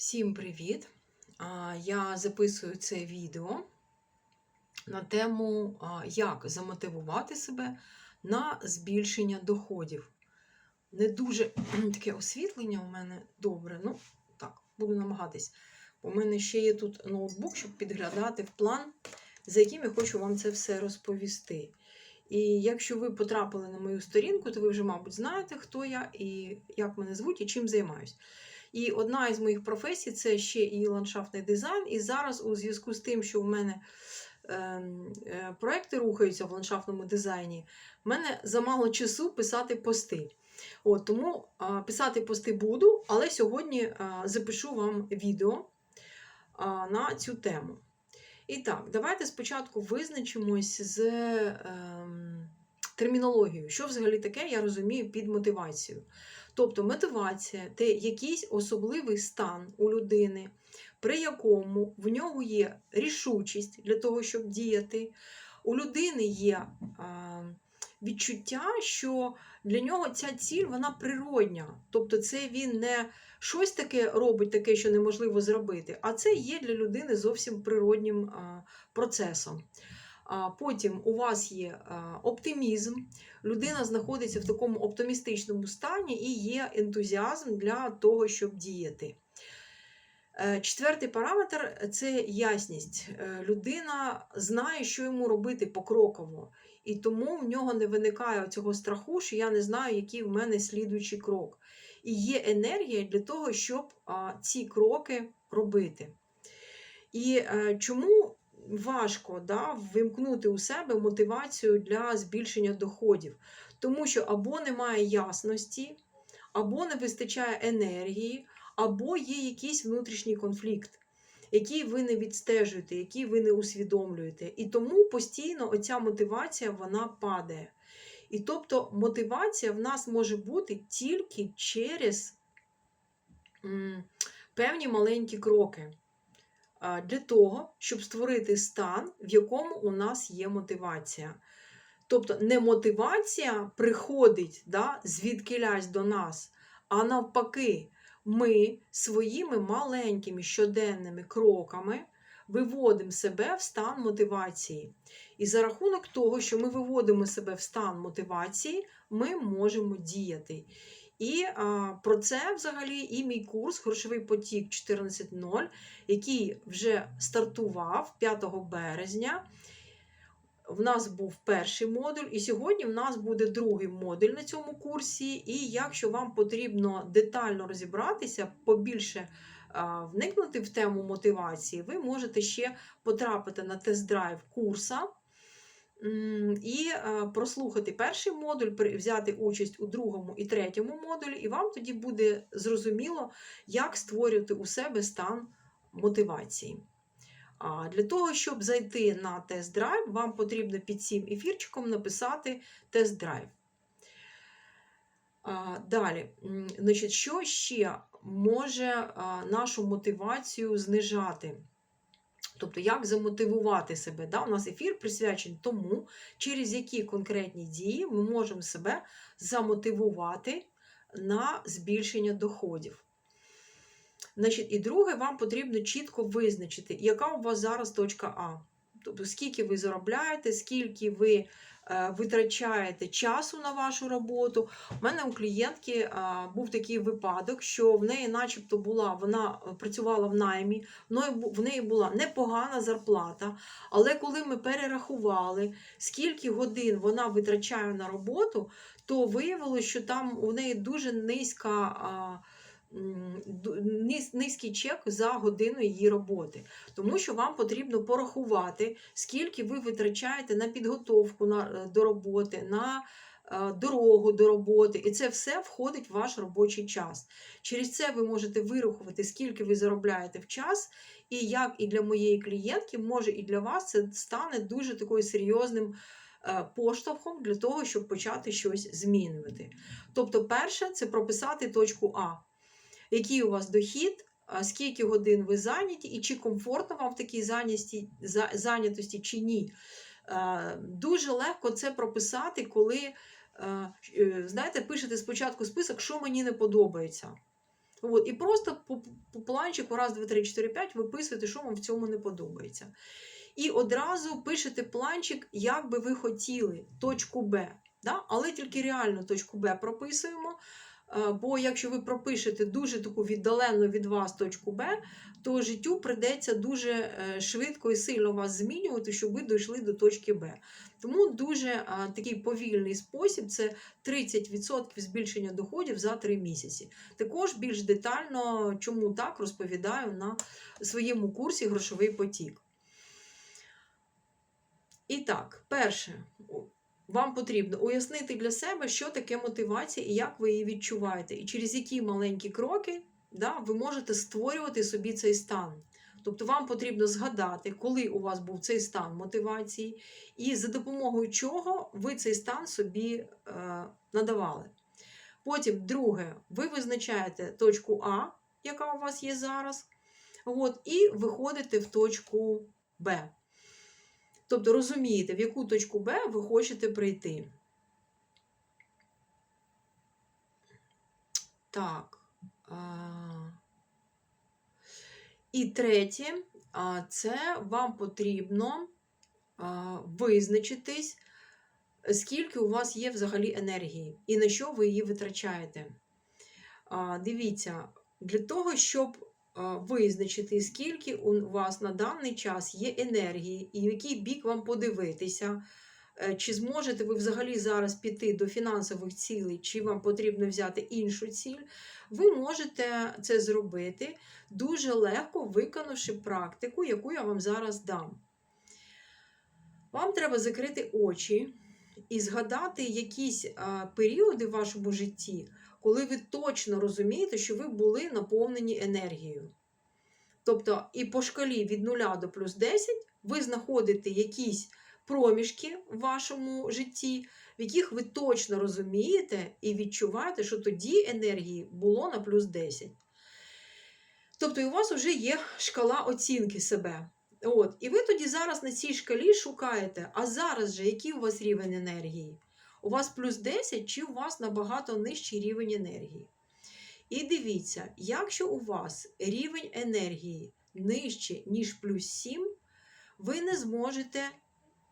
Всім привіт! Я записую це відео на тему, як замотивувати себе на збільшення доходів. Не дуже таке освітлення у мене добре, ну так, буду намагатись. У мене ще є тут ноутбук, щоб підглядати в план, за яким я хочу вам це все розповісти. І якщо ви потрапили на мою сторінку, то ви вже, мабуть, знаєте, хто я і як мене звуть і чим займаюсь. І одна із моїх професій це ще і ландшафтний дизайн. І зараз, у зв'язку з тим, що в мене ем, е, проекти рухаються в ландшафтному дизайні, в мене замало часу писати пости. От, Тому писати пости буду, але сьогодні запишу вам відео на цю тему. І так, давайте спочатку визначимось з ем, термінологією. Що взагалі таке, я розумію під мотивацією. Тобто мотивація це якийсь особливий стан у людини, при якому в нього є рішучість для того, щоб діяти. У людини є відчуття, що для нього ця ціль вона природня. Тобто, це він не щось таке робить, таке, що неможливо зробити, а це є для людини зовсім природнім процесом. Потім у вас є оптимізм, людина знаходиться в такому оптимістичному стані і є ентузіазм для того, щоб діяти. Е, Четвертий параметр це ясність. Е, Людина знає, що йому робити покроково, і тому в нього не виникає цього страху, що я не знаю, який в мене слідуючий крок. І є енергія для того, щоб ці кроки робити. І е, чому важко да, вимкнути у себе мотивацію для збільшення доходів? Тому що або немає ясності, або не вистачає енергії, або є якийсь внутрішній конфлікт, який ви не відстежуєте, який ви не усвідомлюєте. І тому постійно оця мотивація вона падає. І тобто мотивація в нас може бути тільки через певні маленькі кроки для того, щоб створити стан, в якому у нас є мотивація. Тобто не мотивація приходить да, звідкилясь до нас, а навпаки, ми своїми маленькими щоденними кроками виводимо себе в стан мотивації. І за рахунок того, що ми виводимо себе в стан мотивації, ми можемо діяти. І а, про це взагалі і мій курс Грошовий потік 14.0, який вже стартував 5 березня. В нас був перший модуль, і сьогодні в нас буде другий модуль на цьому курсі. І якщо вам потрібно детально розібратися, побільше а, вникнути в тему мотивації, ви можете ще потрапити на тест-драйв курса і прослухати перший модуль, взяти участь у другому і третьому модулі, і вам тоді буде зрозуміло, як створювати у себе стан мотивації. Для того, щоб зайти на тест-драйв, вам потрібно під цим ефірчиком написати тест-драйв. Далі, значить, що ще може нашу мотивацію знижати? Тобто, як замотивувати себе? Да? У нас ефір присвячений тому, через які конкретні дії ми можемо себе замотивувати на збільшення доходів. Значить, і друге, вам потрібно чітко визначити, яка у вас зараз точка А. Тобто, скільки ви заробляєте, скільки ви е, витрачаєте часу на вашу роботу. У мене у клієнтки е, був такий випадок, що в неї, начебто, була, вона е, працювала в наймі, в неї була непогана зарплата. Але коли ми перерахували, скільки годин вона витрачає на роботу, то виявилося, що там у неї дуже низька. Низький чек за годину її роботи. Тому що вам потрібно порахувати, скільки ви витрачаєте на підготовку е, до роботи, на е, дорогу до роботи, і це все входить в ваш робочий час. Через це ви можете вирахувати, скільки ви заробляєте в час, і як і для моєї клієнтки, може і для вас це стане дуже такою серйозним е, поштовхом для того, щоб почати щось змінювати. Тобто, перше, це прописати точку А який у вас дохід, скільки годин ви зайняті, і чи комфортно вам в такій зайнятості чи ні. Е, Дуже легко це прописати, коли е, е, знаєте, пишете спочатку список, що мені не подобається. От, і просто по, по планчику раз, два, три, чотири, п'ять виписуєте, що вам в цьому не подобається. І одразу пишете планчик, як би ви хотіли, точку Б. Да? Але тільки реально точку Б прописуємо. Е, Бо якщо ви пропишете дуже таку віддалену від вас точку Б, то життю прийдеться дуже е, швидко і сильно вас змінювати, щоб ви дійшли до точки Б. Тому дуже а, такий повільний спосіб це 30% збільшення доходів за 3 місяці. Також більш детально, чому так розповідаю на своєму курсі Грошовий потік. І так, перше, вам потрібно уяснити для себе, що таке мотивація і як ви її відчуваєте, і через які маленькі кроки да, ви можете створювати собі цей стан. Тобто вам потрібно згадати, коли у вас був цей стан мотивації, і за допомогою чого ви цей стан собі е, надавали. Потім, друге, ви визначаєте точку А, яка у вас є зараз, от, і виходите в точку Б. Тобто розумієте, в яку точку Б ви хочете прийти. Так. І третє, це вам потрібно визначитись, скільки у вас є взагалі енергії і на що ви її витрачаєте. Дивіться, для того, щоб визначити, скільки у вас на даний час є енергії, і в який бік вам подивитися, е, чи зможете ви взагалі зараз піти до фінансових цілей, чи вам потрібно взяти іншу ціль, ви можете це зробити дуже легко виконавши практику, яку я вам зараз дам. Вам треба закрити очі і згадати якісь періоди в вашому житті, коли ви точно розумієте, що ви були наповнені енергією. Тобто, і по шкалі від 0 до плюс 10 ви знаходите якісь проміжки в вашому житті, в яких ви точно розумієте і відчуваєте, що тоді енергії було на плюс 10. Тобто, у вас вже є шкала оцінки себе. От, І ви тоді зараз на цій шкалі шукаєте, а зараз же який у вас рівень енергії? У вас плюс 10 чи у вас набагато нижчий рівень енергії? І дивіться, якщо у вас рівень енергії нижче, ніж плюс 7, ви не зможете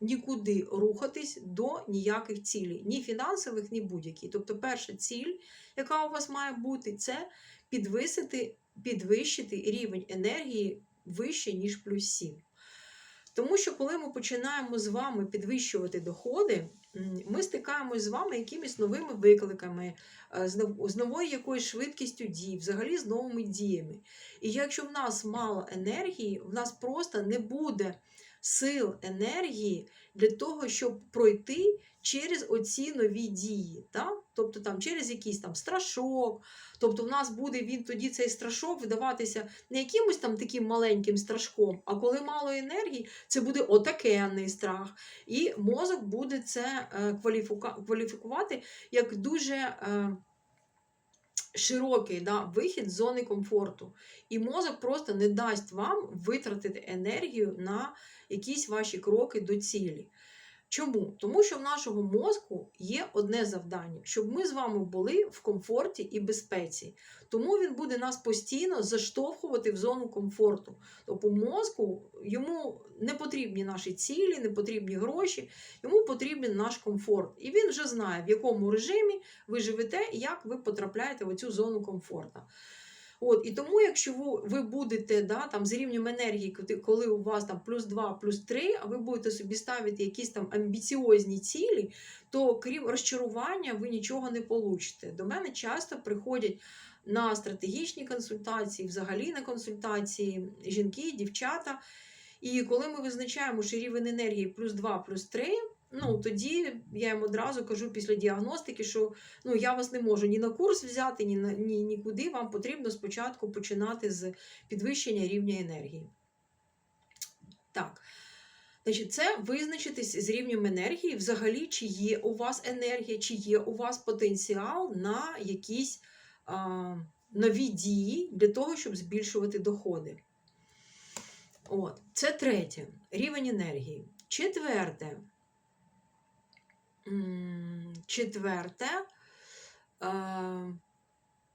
нікуди рухатись до ніяких цілей, ні фінансових, ні будь-які. Тобто, перша ціль, яка у вас має бути, це підвисити, підвищити рівень енергії вище, ніж плюс 7. Тому що, коли ми починаємо з вами підвищувати доходи, ми стикаємось з вами якимись новими викликами, е, з новою якоюсь швидкістю дій, взагалі з новими діями. І якщо в нас мало енергії, в нас просто не буде сил енергії для того, щоб пройти через оці нові дії. Так? Тобто там через якийсь там страшок. Тобто в нас буде він тоді цей страшок видаватися не якимось там таким маленьким страшком, а коли мало енергії, це буде отакенний страх. І мозок буде це е, кваліфікувати як дуже. е, Широкий да, вихід з зони комфорту. І мозок просто не дасть вам витратити енергію на якісь ваші кроки до цілі. Чому? Тому що в нашого мозку є одне завдання, щоб ми з вами були в комфорті і безпеці. Тому він буде нас постійно заштовхувати в зону комфорту. Тобто мозку йому не потрібні наші цілі, не потрібні гроші, йому потрібен наш комфорт. І він вже знає, в якому режимі ви живете і як ви потрапляєте в цю зону комфорту. От, і тому, якщо ви, ви будете да, там, з рівнем енергії, коли- у вас там плюс 2, плюс 3, а ви будете собі ставити якісь там амбіціозні цілі, то крім розчарування, ви нічого не получите. До мене часто приходять на стратегічні консультації, взагалі на консультації жінки, дівчата. І коли ми визначаємо, що рівень енергії плюс 2, плюс 3, ну тоді я їм одразу кажу після діагностики, що ну, я вас не можу ні на курс взяти, ні, на, ні нікуди. Вам потрібно спочатку починати з підвищення рівня енергії. Так. Значить, це визначитись з рівнем енергії, взагалі, чи є у вас енергія, чи є у вас потенціал на якісь а, нові дії для того, щоб збільшувати доходи. От, це третє рівень енергії. Четверте. Четверте. Е,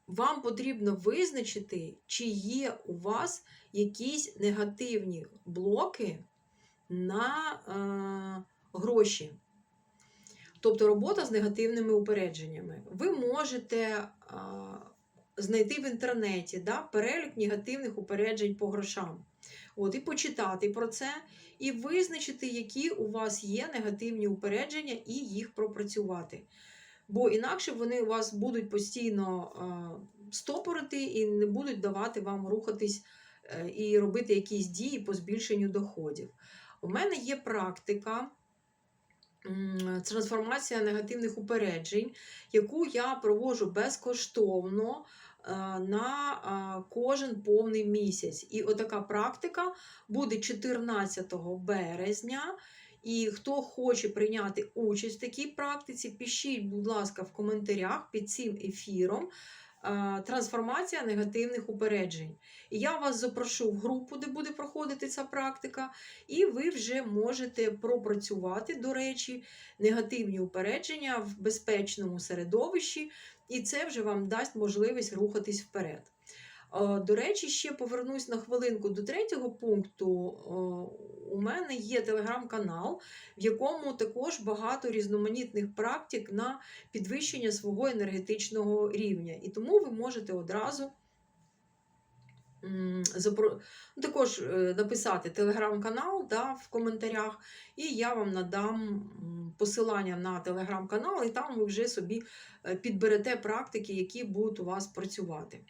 вам потрібно визначити, чи є у вас якісь негативні блоки на е, гроші. Тобто робота з негативними упередженнями. Ви можете а, знайти в інтернеті да, перелік негативних упереджень по грошам. От, І почитати про це, і визначити, які у вас є негативні упередження, і їх пропрацювати. Бо інакше вони вас будуть постійно стопорити і не будуть давати вам рухатись е, і робити якісь дії по збільшенню доходів. У мене є практика трансформація негативних упереджень, яку я проводжу безкоштовно е, на е, кожен повний місяць. І отака практика буде 14 березня. І хто хоче прийняти участь в такій практиці, пишіть, будь ласка, в коментарях під цим ефіром трансформація негативних упереджень. І я вас запрошу в групу, де буде проходити ця практика, і ви вже можете пропрацювати, до речі, негативні упередження в безпечному середовищі, і це вже вам дасть можливість рухатись вперед. Е, До речі, ще повернусь на хвилинку до третього пункту. Е, У мене є телеграм-канал, в якому також багато різноманітних практик на підвищення свого енергетичного рівня. І тому ви можете одразу ну, також е, написати телеграм-канал да, в коментарях, і я вам надам посилання на телеграм-канал, і там ви вже собі підберете практики, які будуть у вас працювати.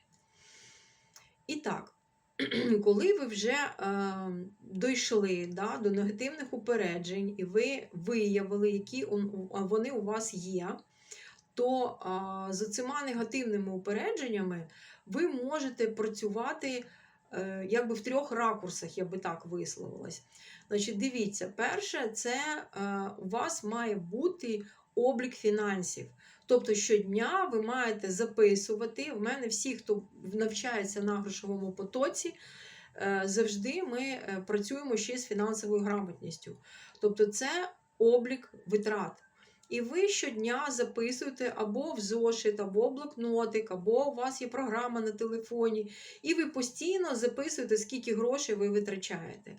І так, коли ви вже е, дійшли да, до негативних упереджень, і ви виявили, які вони у вас є, то а, за цими негативними упередженнями ви можете працювати е, якби в трьох ракурсах, я би так висловилась. Значить, дивіться, перше, це е, у вас має бути облік фінансів. Тобто щодня ви маєте записувати. У мене всі, хто навчається на грошовому потоці, е, завжди ми е, працюємо ще з фінансовою грамотністю. Тобто, це облік витрат. І ви щодня записуєте або в зошит, або в блокнотик, або у вас є програма на телефоні, і ви постійно записуєте, скільки грошей ви витрачаєте.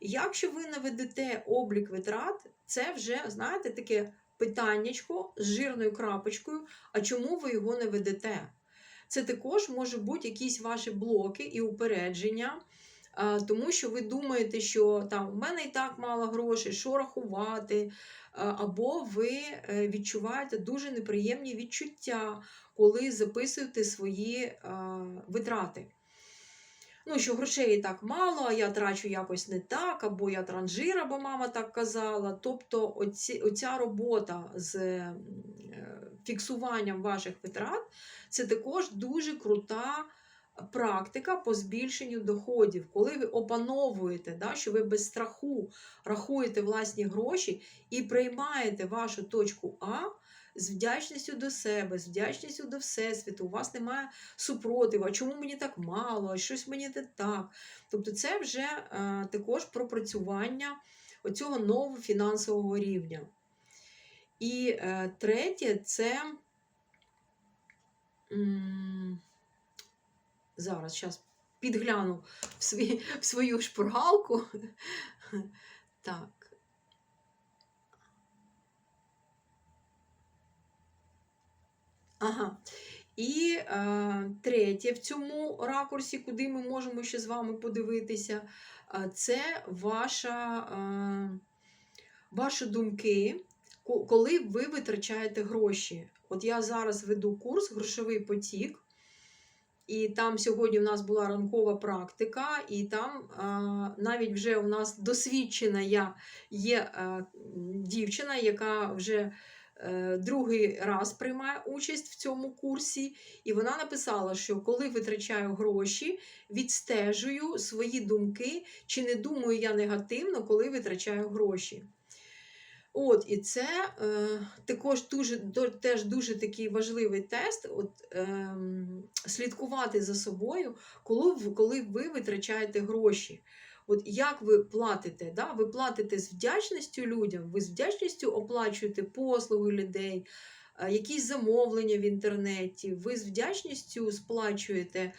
Якщо ви наведете облік витрат, це вже, знаєте, таке питаннячко з жирною крапочкою, а чому ви його не ведете? Це також може бути якісь ваші блоки і упередження, тому що ви думаєте, що там в мене і так мало грошей, що рахувати, або ви е, відчуваєте дуже неприємні відчуття, коли записуєте свої витрати. Ну, що грошей так мало, а я трачу якось не так, або я транжир, або мама так казала. Тобто, оці, оця робота з е, фіксуванням ваших витрат це також дуже крута практика по збільшенню доходів, коли ви опановуєте, да, що ви без страху рахуєте власні гроші і приймаєте вашу точку А. З вдячністю до себе, з вдячністю до Всесвіту, у вас немає супротиву, а чому мені так мало, а щось мені не так. Тобто це вже е, також пропрацювання оцього нового фінансового рівня. І е, третє це. м, Зараз, зараз підгляну в, свій, в свою шпургалку. Так. Ага. І е, третє в цьому ракурсі, куди ми можемо ще з вами подивитися, е, це ваша, е, ваші думки, коли ви витрачаєте гроші. От я зараз веду курс Грошовий потік. І там сьогодні в нас була ранкова практика, і там а, навіть вже у нас досвідчена я є а, дівчина, яка вже е, другий раз приймає участь в цьому курсі. І вона написала, що коли витрачаю гроші, відстежую свої думки, чи не думаю я негативно, коли витрачаю гроші. От, і це е, також дуже, теж дуже такий важливий тест. От, ем, слідкувати за собою, коли, коли ви витрачаєте гроші. От як ви платите? Да? Ви платите з вдячністю людям, ви з вдячністю оплачуєте послуги людей, е, якісь замовлення в інтернеті, ви з вдячністю сплачуєте е,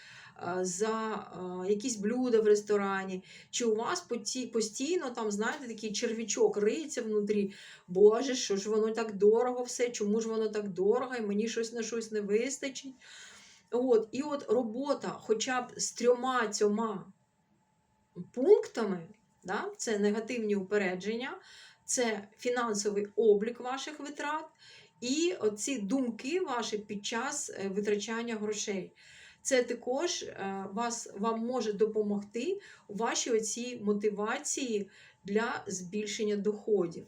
за е, якісь блюда в ресторані, чи у вас постійно там, знаєте, такий червячок риється внутрі. Боже, що ж воно так дорого все, чому ж воно так дорого, і мені щось на щось не вистачить. От, і от робота хоча б з трьома цьома пунктами, да, це негативні упередження, це фінансовий облік ваших витрат і оці думки ваші під час е, витрачання грошей. Це також е, вас, вам може допомогти у вашій оцій мотивації для збільшення доходів.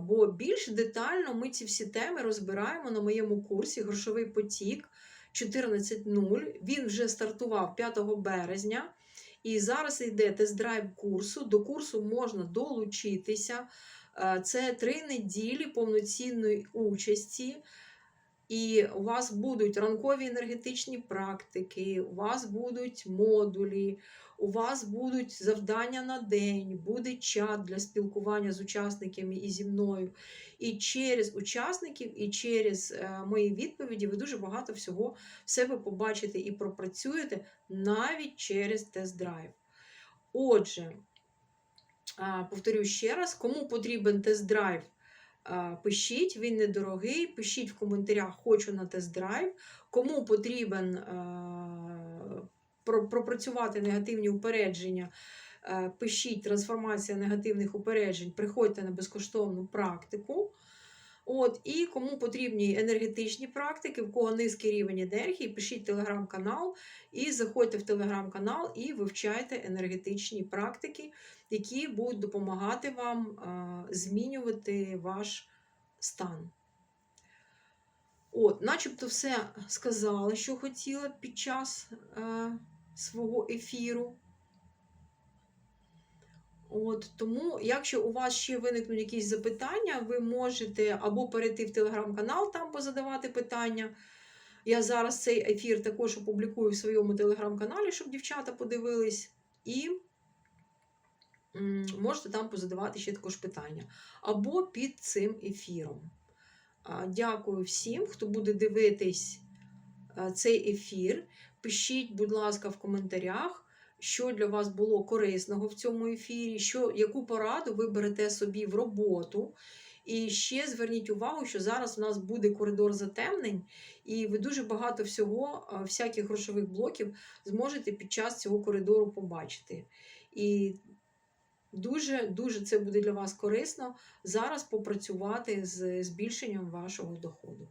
Бо більш детально ми ці всі теми розбираємо на моєму курсі Грошовий потік 14.0. Він вже стартував 5 березня. І зараз йде тест-драйв курсу. До курсу можна долучитися. Е, Це три неділі повноцінної участі. І у вас будуть ранкові енергетичні практики, у вас будуть модулі, у вас будуть завдання на день, буде чат для спілкування з учасниками і зі мною. І через учасників, і через е, мої відповіді ви дуже багато всього в себе побачите і пропрацюєте навіть через тест-драйв. Отже, повторю ще раз, кому потрібен тест-драйв, пишіть, він недорогий, пишіть в коментарях Хочу на тест-драйв. Кому потрібен пропрацювати негативні упередження, е, пишіть трансформація негативних упереджень, приходьте на безкоштовну практику. От, і кому потрібні енергетичні практики, в кого низький рівень енергії, пишіть телеграм-канал і заходьте в телеграм-канал і вивчайте енергетичні практики, які будуть допомагати вам а, змінювати ваш стан. От, начебто все сказала, що хотіла під час е, свого ефіру. От, тому, якщо у вас ще виникнуть якісь запитання, ви можете або перейти в телеграм-канал, там позадавати питання. Я зараз цей ефір також опублікую в своєму телеграм-каналі, щоб дівчата подивились. І можете там позадавати ще також питання. Або під цим ефіром. Дякую всім, хто буде дивитись цей ефір. Пишіть, будь ласка, в коментарях що для вас було корисного в цьому ефірі, що, яку пораду ви берете собі в роботу. І ще зверніть увагу, що зараз у нас буде коридор затемнень, і ви дуже багато всього, всяких грошових блоків зможете під час цього коридору побачити. І дуже дуже це буде для вас корисно зараз попрацювати з збільшенням вашого доходу.